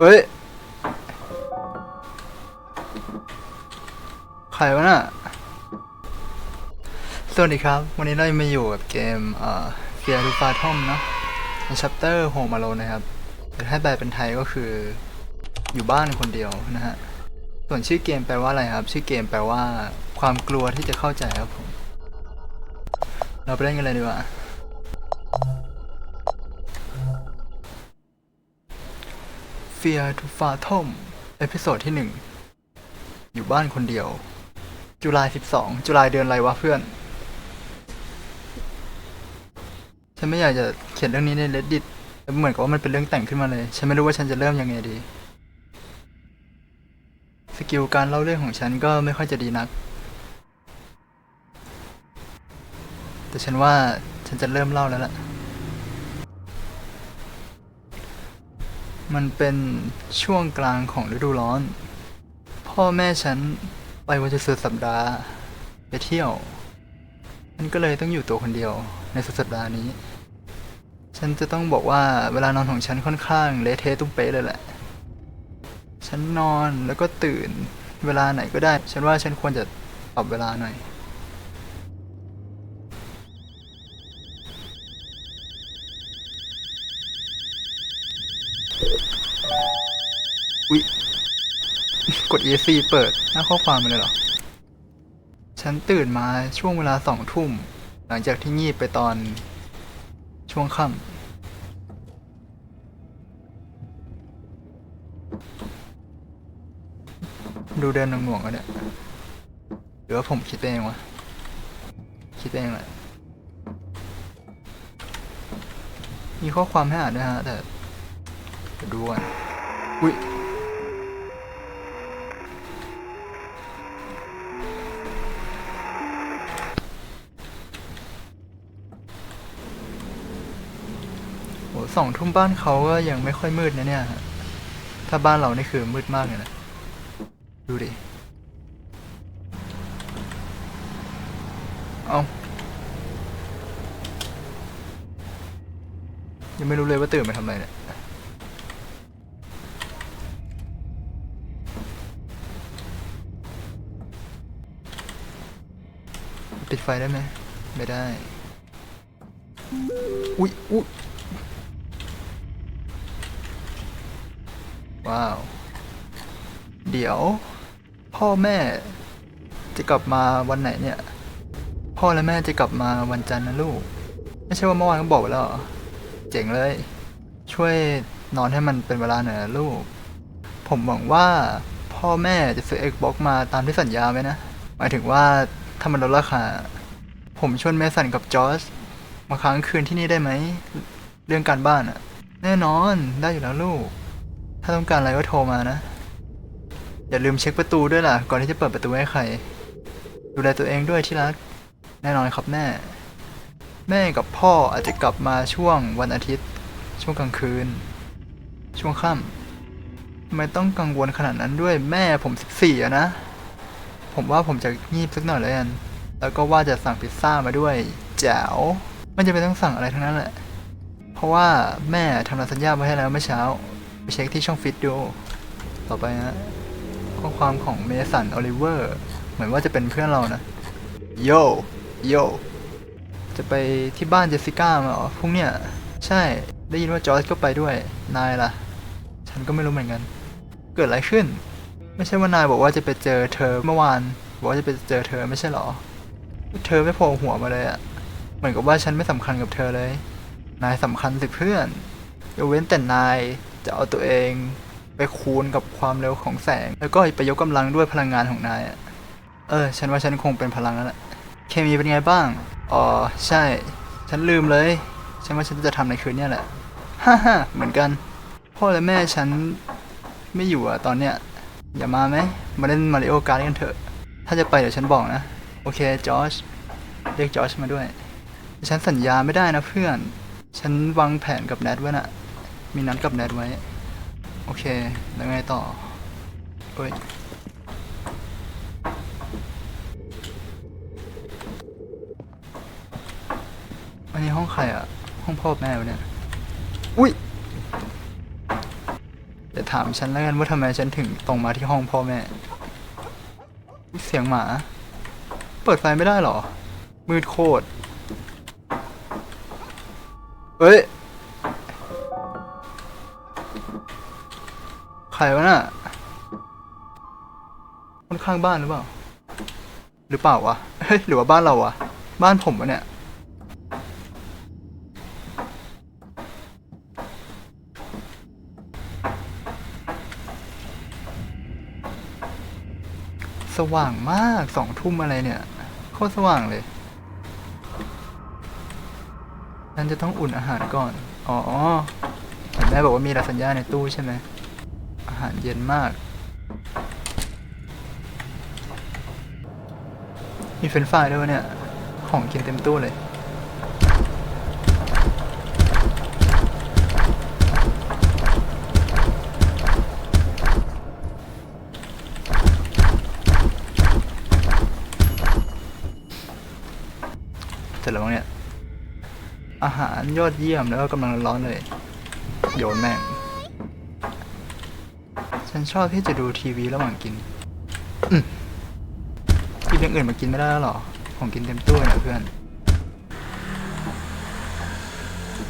เฮ้ย ใครวะน่ะ สวัสดีครับ วันนี้เรามาอยู่กับเกม เอ่อเฟียรูฟาทอมเนาะในชัปเตอร์โฮมาโลนะครับแต่ถ้าแปลเป็นไทยก็คือ อยู่บ้านคนเดียวนะฮะ ส่วนชื่อเกมแปลว่าอะไรครับ ชื่อเกมแปลว่า ความกลัวที่จะเข้าใจครับผม เราไปเล่นกันเลยดีกว่า Fear to Fathom เอพิโซดที่หนึ่งอยู่บ้านคนเดียว จุลายสิบสองจุลายเดือนอะไรวะเพื่อน ฉันไม่อยากจะเขียนเรื่องนี้ใน reddit แต่เหมือนกับว่ามันเป็นเรื่องแต่งขึ้นมาเลย ฉันไม่รู้ว่าฉันจะเริ่มยังไงดี สกิลการเล่าเรื่องของฉันก็ไม่ค่อยจะดีนัก แต่ฉันว่าฉันจะเริ่มเล่าแล้วล่ะ มันเป็นช่วงกลางของฤดูร้อน พ่อแม่ฉันไปวันหยุดสุดสัปดาห์ไปเที่ยวฉันก็เลยต้องอยู่ตัวคนเดียวในสุดสัปดาห์นี้ ฉันจะต้องบอกว่าเวลานอนของฉันค่อนข้างเละเทะตุ้มเป๊ะเลยแหละ ฉันนอนแล้วก็ตื่นเวลาไหนก็ได้ ฉันว่าฉันควรจะปรับเวลาหน่อย ด ESC เปิดหน้าข้อความมาเลยเหรอ ฉันตื่นมาช่วงเวลาสองทุ่ม หลังจากที่งีบไปตอนช่วงค่ำดูเดินหน่วงๆกันเนี่ยหรือว่าผมคิดเองวะ คิดเองแหละ มีข้อความให้อ่านด้วยฮะ แต่ดูก่อนอุ้ย สองทุ่มบ้านเขาก็ยังไม่ค่อยมืดนะเนี่ยถ้าบ้านเรานี่คือมืดมากเลยนะ ดูดิ เอายังไม่รู้เลยว่าตื่นมาทำอะไรเนี่ยปิดไฟได้ไหม ไม่ได้ อุ๊ยอุ๊ย ว้าว เดี๋ยว พ่อแม่จะกลับมาวันไหนเนี่ย พ่อและแม่จะกลับมาวันจันทร์นะลูก ไม่ใช่ว่าเมื่อวานก็บอกไปแล้วเหรอเจ๋งเลย ช่วยนอนให้มันเป็นเวลาหน่อยนะลูก ผมหวังว่าพ่อแม่จะซื้อ Xbox มาตามที่สัญญาไว้นะ หมายถึงว่าถ้ามันลดราคา ผมชวนเมสันกับจอร์จมาค้างคืนที่นี่ได้ไหม เรื่องการบ้านอะแน่นอนได้อยู่แล้วลูก ถ้าต้องการอะไรก็โทรมานะ อย่าลืมเช็คประตูด้วยล่ะ ก่อนที่จะเปิดประตูให้ใคร ดูแลตัวเองด้วยที่รัก แน่นอนครับแม่ แม่กับพ่ออาจจะกลับมาช่วงวันอาทิตย์ ช่วงกลางคืน ช่วงค่ำทำไมต้องกังวลขนาดนั้นด้วยแม่ผมสิบสี่อะนะ ผมว่าผมจะงีบสักหน่อยแล้วกัน แล้วก็ว่าจะสั่งพิซซ่ามาด้วยแจ๋วไม่จำเป็นต้องสั่งอะไรทั้งนั้นแหละ เพราะว่าแม่ทำสัญญาไว้ให้แล้วเมื่อเช้า ไปเช็คที่ช่องฟิตดู ต่อไปนะข้อความของเมสันโอลิเวอร์เหมือนว่าจะเป็นเพื่อนเรานะ โย โย จะไปที่บ้านเจสสิก้ามาเหรอพรุ่งเนี้ยใช่ได้ยินว่าจอร์จก็ไปด้วย นายล่ะ ฉันก็ไม่รู้เหมือนกัน เกิดอะไรขึ้น ไม่ใช่ว่านายบอกว่าจะไปเจอเธอเมื่อวาน บอกว่าจะไปเจอเธอไม่ใช่เหรอ เธอไม่โผล่หัวมาเลยอะเหมือนกับว่าฉันไม่สำคัญกับเธอเลย นายสำคัญสิเพื่อนยกเว้นแต่นาย จะเอาตัวเองไปคูณกับความเร็วของแสง แล้วก็ไปยกกำลังด้วยพลังงานของนายเออ ฉันว่าฉันคงเป็นพลังแล้วแหละเคมีเป็นไงบ้าง อ๋อ ใช่ ฉันลืมเลย ฉันว่าฉันจะทำในคืนนี้แหละ ฮ่าฮ่าเหมือนกัน พ่อและแม่ฉันไม่อยู่อะตอนเนี้ย อย่ามาไหม มาเล่นมาริโอการ์ดกันเถอะ ถ้าจะไปเดี๋ยวฉันบอกนะ โอเค จอร์จเรียกจอร์จมาด้วย ฉันสัญญาไม่ได้นะเพื่อน ฉันวางแผนกับแนทไว้น่ะ มีนัดกับแนทไว้ โอเค แล้วไงต่อเอ้ยอันนี้ห้องใครอะห้องพ่อแม่วะเนี่ย อุ้ยเดี๋ยวถามฉันแล้วกันว่าทำไมฉันถึงตรงมาที่ห้องพ่อแม่ เสียงหมา เปิดไฟไม่ได้หรอ มืดโคตร เฮ้ย ใครวะน่ะคนข้างบ้านหรือเปล่า หรือเปล่าวะ เฮ้ย หรือว่าบ้านเราวะ บ้านผมวะเนี่ย สว่างมาก สองทุ่มอะไรเนี่ย โคตรสว่างเลยนั่นจะต้องอุ่นอาหารก่อน อ๋อแม่บอกว่ามีลาซานญ่าในตู้ใช่ไหม หารเย็นมาก มีเฟรนฟรายด้วยวะเนี่ย ของกินเต็มตู้เลย เสร็จแล้วมั้งเนี่ย อาหารยอดเยี่ยมแล้วก็กำลังร้อนเลย โยนแม่ง ฉันชอบที่จะดูทีวีระหว่างกินอืมกินอย่างอื่นมากินไม่ได้แล้วหรอ ของกินเต็มตู้เนี่ยเพื่อน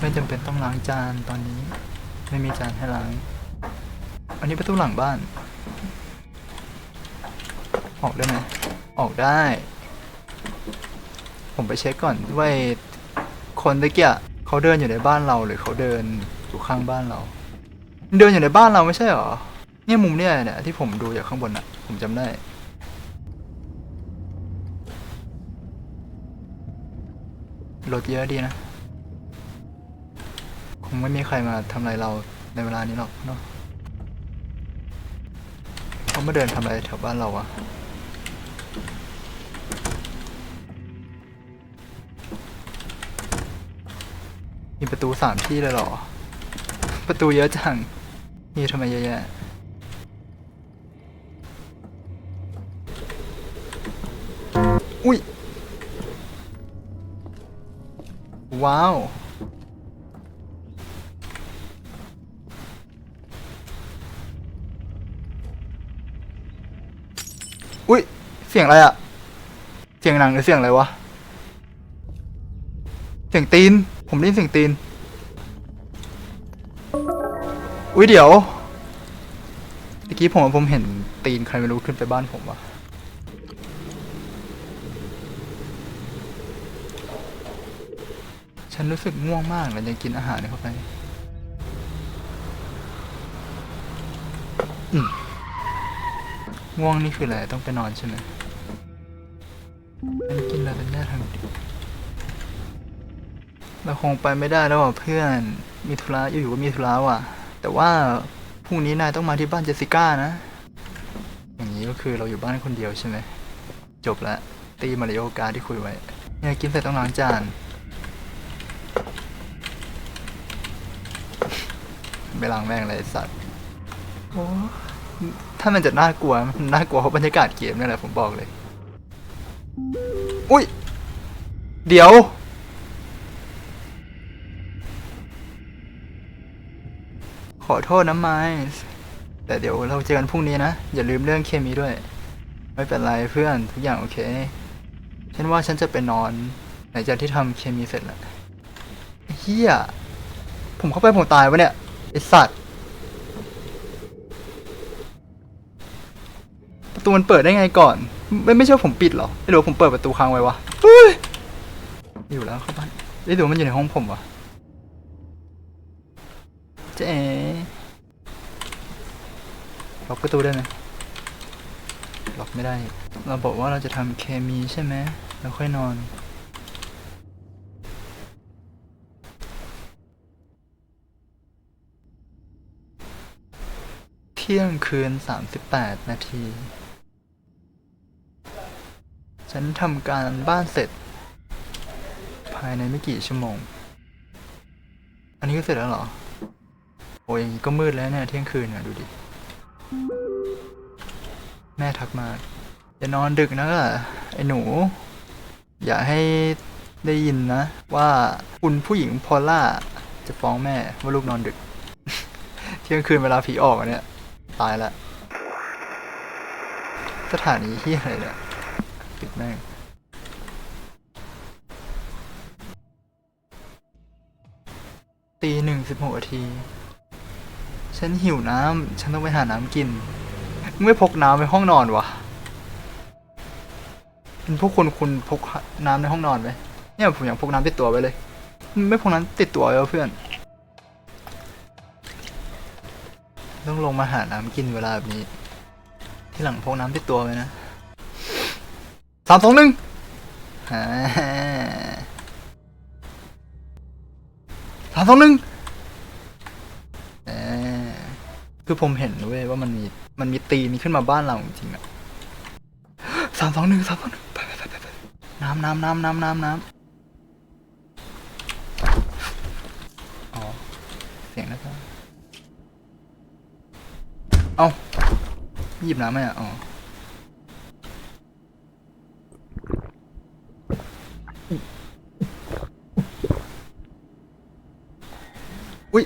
ไม่จำเป็นต้องล้างจานตอนนี้ ไม่มีจานให้ล้าง อันนี้ประตูหลังบ้าน ออกได้ไหมออกได้ ผมไปเช็คก่อนว่าคนตะเกียเขาเดินอยู่ในบ้านเราหรือเขาเดินอยู่ข้างบ้านเรา เดินอยู่ในบ้านเราไม่ใช่หรอ เนี่ยมุมเนี่ยเนี่ยที่ผมดูจากข้างบนอะผมจำได้รถเยอะดีนะ คงไม่มีใครมาทำอะไรเราในเวลานี้หรอกเนาะเขามาเดินทำอะไรแถวบ้านเราอะมีประตูสามที่เลยเหรอ ประตูเยอะจังมีทำไมเยอะแยะ อุ้ย ว้าว อุ้ย เสียงอะไรอะเสียงหนังหรือเสียงอะไรวะ เสียงตีน ผมได้ยินเสียงตีน อุ้ยเดี๋ยวเมื่อกี้ผมผมเห็นตีนใครไม่รู้ขึ้นไปบ้านผมวะ ฉันรู้สึกง่วงมากเลยยังกินอาหารเข้าไปง่วงนี่คืออะไรต้องไปนอนใช่ไหมฉันกินแล้วเป็นแน่ทางดิเราคงไปไม่ได้แล้วเพื่อนมีธุระอยู่ๆก็มีธุระว่ะ แต่ว่าพรุ่งนี้นายต้องมาที่บ้านเจสสิก้านะ อย่างนี้ก็คือเราอยู่บ้านคนเดียวใช่ไหมจบละตีมาริโอการที่คุยไว้เนี่ยกินเสร็จต้องล้างจาน ไม่ล้างแม่งเลยไอ้สัตว์โอ้ถ้ามันจะน่ากลัวมันน่ากลัวเพราะบรรยากาศเกมนี่แหละผมบอกเลย อุ้ย เดี๋ยว ขอโทษนะไมส์แต่เดี๋ยวเราเจอกันพรุ่งนี้นะ อย่าลืมเรื่องเคมีด้วย ไม่เป็นไรเพื่อนทุกอย่างโอเคฉันว่าฉันจะไปนอนหลังจากที่ทำเคมีเสร็จแล้วเฮียผมเข้าไปผมตายวะเนี่ย ไอสัตว์ ประตูมันเปิดได้ไงก่อน ไม่ไม่ใช่ว่าผมปิดเหรอหรือว่าผมเปิดประตูค้างไว้วะเฮ้ยอยู่แล้วเข้าบ้านไอ้ยหรือว่ามันอยู่ในห้องผมวะเจ๊ล็อกประตูได้ไหมล็อกไม่ได้ เราบอกว่าเราจะทำเคมีใช่ไหมแล้วค่อยนอน ที่ยงคืน 38 นาที ฉันทำการบ้านเสร็จ ภายในไม่กี่ชั่วโมง อันนี้ก็เสร็จแล้วเหรอ โอ้ยอย่างนี้ก็มืดแล้วเนี่ยเที่ยงคืนเนี่ยดูดิ แม่ทักมาอย่านอนดึกนะไอ้หนู อย่าให้ได้ยินนะ ว่าคุณผู้หญิงพอล่าจะฟ้องแม่ว่าลูกนอนดึก เที่ยงคืนเวลาผีออกอะเนี่ย ตายละสถานีที่อะไรเนี่ยปิดแม่งตีหนึ่งสิบหกนาที ฉันหิวน้ำ ฉันต้องไปหาน้ำกิน ไม่พกน้ำไปห้องนอนวะเป็นพวกคุณคุณพกน้ำในห้องนอนไหมเนี่ยผมอยากพกน้ำติดตัวไปเลย ไม่พกน้ำติดตัวไว้เพื่อน ต้องลงมาหาน้ำกินเวลาแบบนี้ ที่หลังพกน้ำติดตัวไว้นะสามสองหนึ่งสามสองหนึ่งคือผมเห็นเว้ยว่ามันมีมันมีตีนขึ้นมาบ้านเราจริงๆอะสามสองหนึ่งสามสองหนึ่งไปไปไปไปน้ำน้ำน้ำน้ำน้ำน้ำอ๋อ เสียงนะครับ เอ้า หยิบน้ำไหมอะ อ๋อ อุ้ย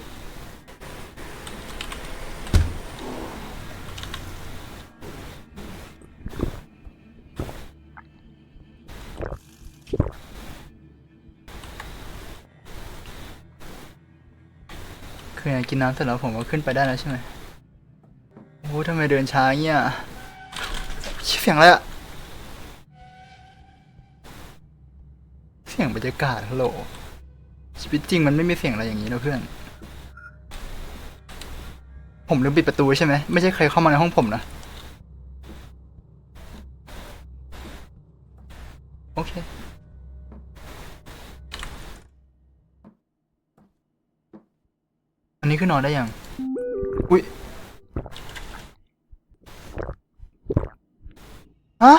คือไงกินน้ำเสร็จแล้วผมก็ขึ้นไปได้แล้วใช่ไหม ทำไมเดินช้าเงี้ยเสียงอะไรอะเสียงบรรยากาศฮัลโหลชีวิตจริงมันไม่มีเสียงอะไรอย่างนี้นะเพื่อน ผมลืมปิดประตูใช่ไหมไม่ใช่ใครเข้ามาในห้องผมนะ โอเคอันนี้คือนอนได้ยัง อุ้ย ฮะ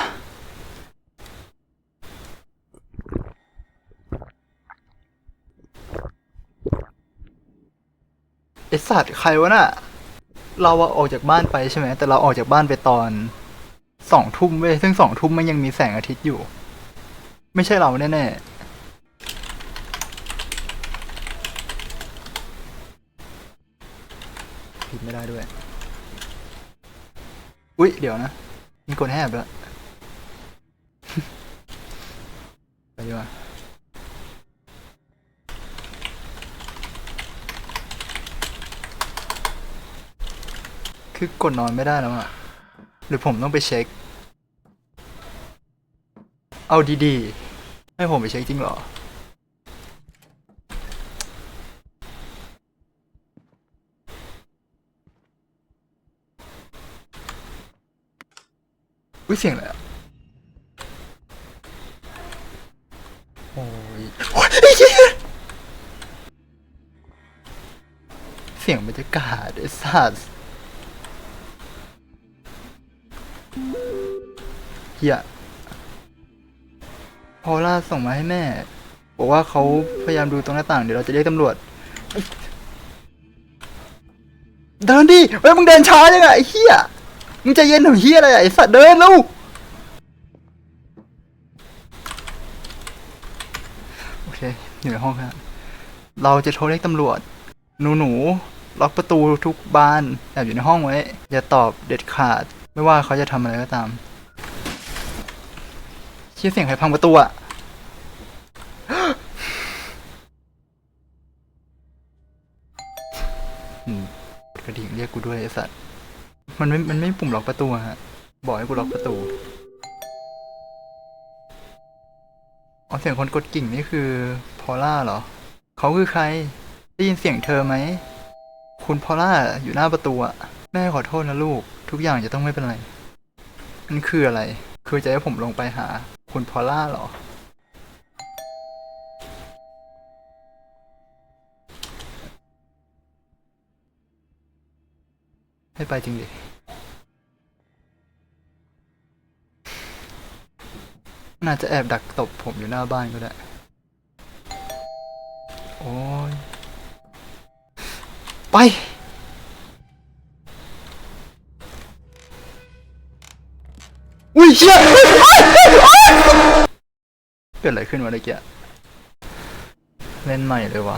ไอสัตว์ใครวะน่ะ เราอะออกจากบ้านไปใช่ไหม แต่เราออกจากบ้านไปตอนสองทุ่มเว้ย ซึ่งสองทุ่มมันยังมีแสงอาทิตย์อยู่ ไม่ใช่เราแน่ๆผิดไม่ได้ด้วย อุ๊ย เดี๋ยวนะ มีคนแอบแล้ว ไปดีกว่า คือกดนอนไม่ได้แล้วอะหรือผมต้องไปเช็ค เอาดีๆ ให้ผมไปเช็คจริงเหรอ อุ้ยเสียงอะไรอะโอ้ยโอ้ยไอ้เหี้ยเสียงบรรยากาศไอ้สัส เฮียพอล่าส่งมาให้แม่ บอกว่าเขาพยายามดูตรงหน้าต่างเดี๋ยวเราจะเรียกตำรวจ เดินดิเฮ้ยมึงเดินช้ายังไงไอ้เฮียมึงใจเย็นหน่อยเฮียอะไรอะไอ้สัตว์เดินลูกโอเคอยู่ในห้องครับเราจะโทรเรียกตำรวจ หนูหนูล็อกประตูทุกบานแอบอยู่ในห้องไว้ อย่าตอบเด็ดขาด ไม่ว่าเขาจะทำอะไรก็ตาม เชี่ยเสียงใครพังประตูอะกระดิ่งเรียกกูด้วยไอ้สัตว์ มันไม่ มันไม่ปุ่มล็อกประตูฮะ บอกให้กูล็อกประตูอ๋อเสียงคนกดกิ่งนี่คือพอล่าเหรอ เขาคือใคร ได้ยินเสียงเธอไหม คุณพอล่าอยู่หน้าประตูอะแม่ขอโทษนะลูก ทุกอย่างจะต้องไม่เป็นไร มันคืออะไร คือจะให้ผมลงไปหา คุณพอล่าเหรอ ให้ไปจริงดิน่าจะแอบดักตบผมอยู่หน้าบ้านก็ได้ โอ้ย ไป อุ้ยเชี่ยเกิดอะไรขึ้นวะเมื่อกี้เล่นใหม่เลยวะ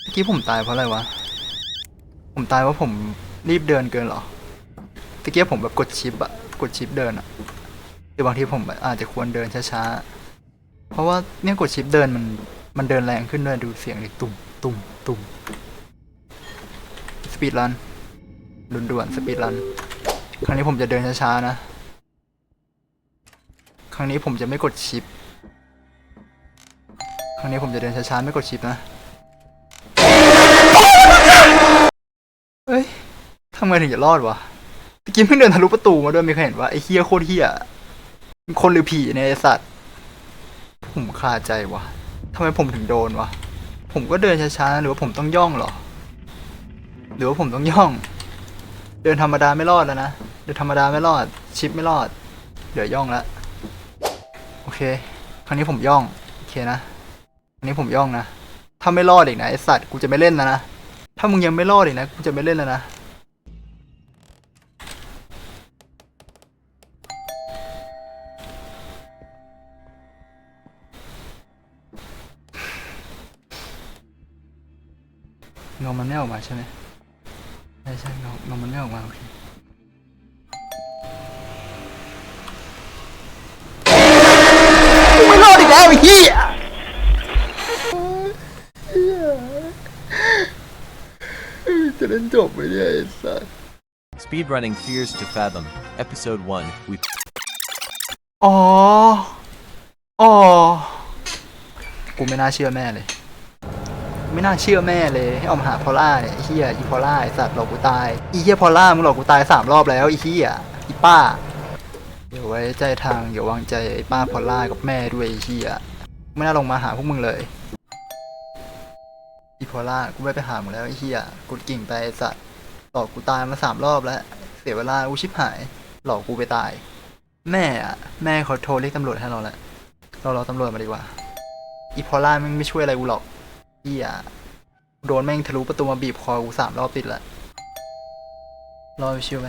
เมื่อกี้ผมตายเพราะอะไรวะ ผมตายเพราะผมรีบเดินเกินเหรอตะเกียบผมแบบกดชิปอะกดชิปเดินอะหรือบางทีผมอาจจะควรเดินช้าๆ เพราะว่าเนี่ยกดชิปเดินมันมันเดินแรงขึ้นด้วยดูเสียงดิตุ่มตุ่มตุ่มสปีดรัน ด่วนๆสปีดรัน ครั้งนี้ผมจะเดินช้าๆนะ รั้งนี้ผมจะไม่กดชิป ครั้งนี้ผมจะเดินช้าๆไม่กดชิปนะเอ้ยทำไงถึงจะรอดวะตะกี้เพิ่งเดินทะลุประตูมาด้วยไม่เคยเห็นว่าไอ้เฮียโคตรเฮียมันคนหรือผีเนี่ยสัตว์ ผมคาใจวะทำไมผมถึงโดนวะ ผมก็เดินช้าๆหรือว่าผมต้องย่องหรอ หรือว่าผมต้องย่อง เดินธรรมดาไม่รอดแล้วนะ เดินธรรมดาไม่รอด ชิปไม่รอด เดี๋ยวย่องละ โอเค ครั้งนี้ผมย่อง โอเคนะครั้งนี้ผมย่องนะ ถ้าไม่รอดอีกนะไอสัตว์กูจะไม่เล่นแล้วนะ ถ้ามึงยังไม่รอดอีกนะกูจะไม่เล่นแล้วนะเงามันไม่ออกมาใช่ไหมใช่ใช่เงาเงามันไม่ออกมาโอเคกู ไม่รอดอีกแล้วไอ้เหี้ยจะเล่นจบไหมเนี่ยไอ้สัส Speedrunning Fears to Fathom, Episode 1. We อ๋อ อ๋อ กูไม่น่าเชื่อแม่เลย ไม่น่าเชื่อแม่เลย ให้ออกมาหาพอลล่าเนี่ยไอ้เฮียอีพอลล่าไอ้สัตว์หลอกกูตาย อีเฮียพอลล่ามึงหลอกกูตายสามรอบแล้วไอ้เฮียอีป้าเดี๋ยว ไว้ใจทางอย่าวางใจไอ้ป้าพอลล่ากับแม่ด้วยไอ้เฮียไม่น่าลงมาหาพวกมึงเลยอีพอลล่ากูไม่ไปหามึงแล้วไอ้เฮียกูกิ่งไปไอ้สัตว์หลอกกูตายมาสามรอบแล้วเสียเวลาอูชิบหาย หลอกกูไปตาย แม่อะแม่เขาโทรเรียกตำรวจให้เราแล้วเรารอตำรวจมาดีกว่า อีพอลล่ามันไม่ช่วยอะไรกูหรอกเฮียโดนแม่งทะลุประตูมาบีบคอกูสามรอบติดแล้วรอชิวไหม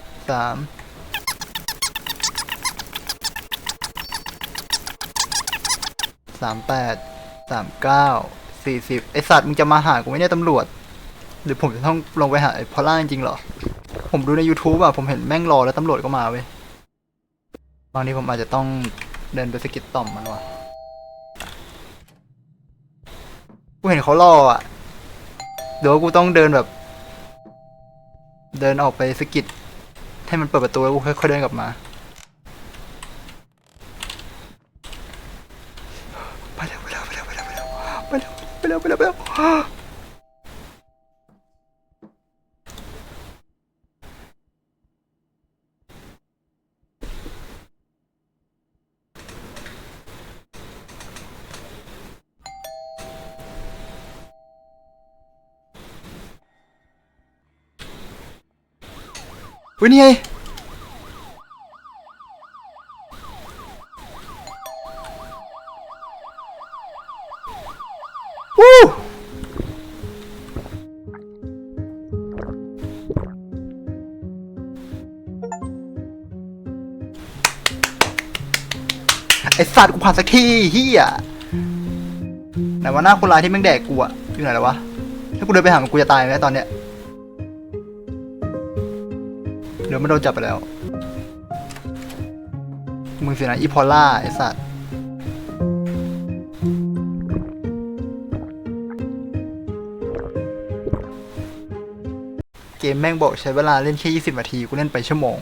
สามสามแปดสามเก้าสี่สิบไอสัตว์มึงจะมาหากูไม่เนี่ยตำรวจ หรือผมจะต้องลงไปหาไอพอล่าจริงๆเหรอ ผมดูใน YouTube อะผมเห็นแม่งรอแล้วตำรวจก็มาเว้ยบางทีผมอาจจะต้องเดินไปสกิดต่อมมันว่ะกูเห็นเขารออะเดี๋ยวกูต้องเดินแบบ เดินออกไปสกิด ให้มันเปิดประตูแล้วกูค่อยๆเดินกลับมา ไปแล้วไปแล้วไปแล้วไปแล้วไปแล้วไปแล้วไปแล้วไปเร็วไปเร็วเฮ้ยนี่ไงวู้ไอสัตว์กูผ่านสักทีเฮียไหนว่าหน้าคนร้ายที่แม่งแดกกูอะอยู่ไหนแล้ววะ ถ้ากูเดินไปหามันกูจะตายไหมตอนเนี้ย ดี๋ยวมันโดนจับไปแล้ว มึงสินะอีพอลล่าไอสัตว์ เกมแม่งบอกใช้เวลาเล่นแค่ 20 นาที กูเล่นไปชั่วโมง